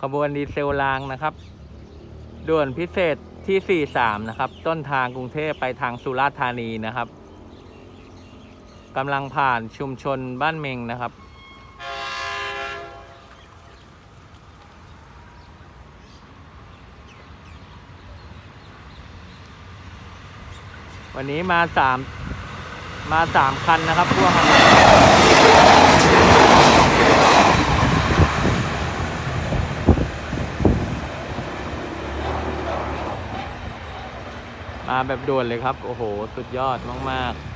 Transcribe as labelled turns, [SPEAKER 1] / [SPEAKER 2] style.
[SPEAKER 1] ขบวนดีเซลรางนะครับ ด่วนพิเศษที่ 43 นะครับ ต้นทางกรุงเทพไปทางสุราษฎร์ธานีนะครับกำลังผ่านชุมชนบ้านเมงนะครับ วันนี้มาสามมาสามคันนะครับพ่วง มาแบบด่วนเลยครับ โอ้โห สุดยอดมาก ๆ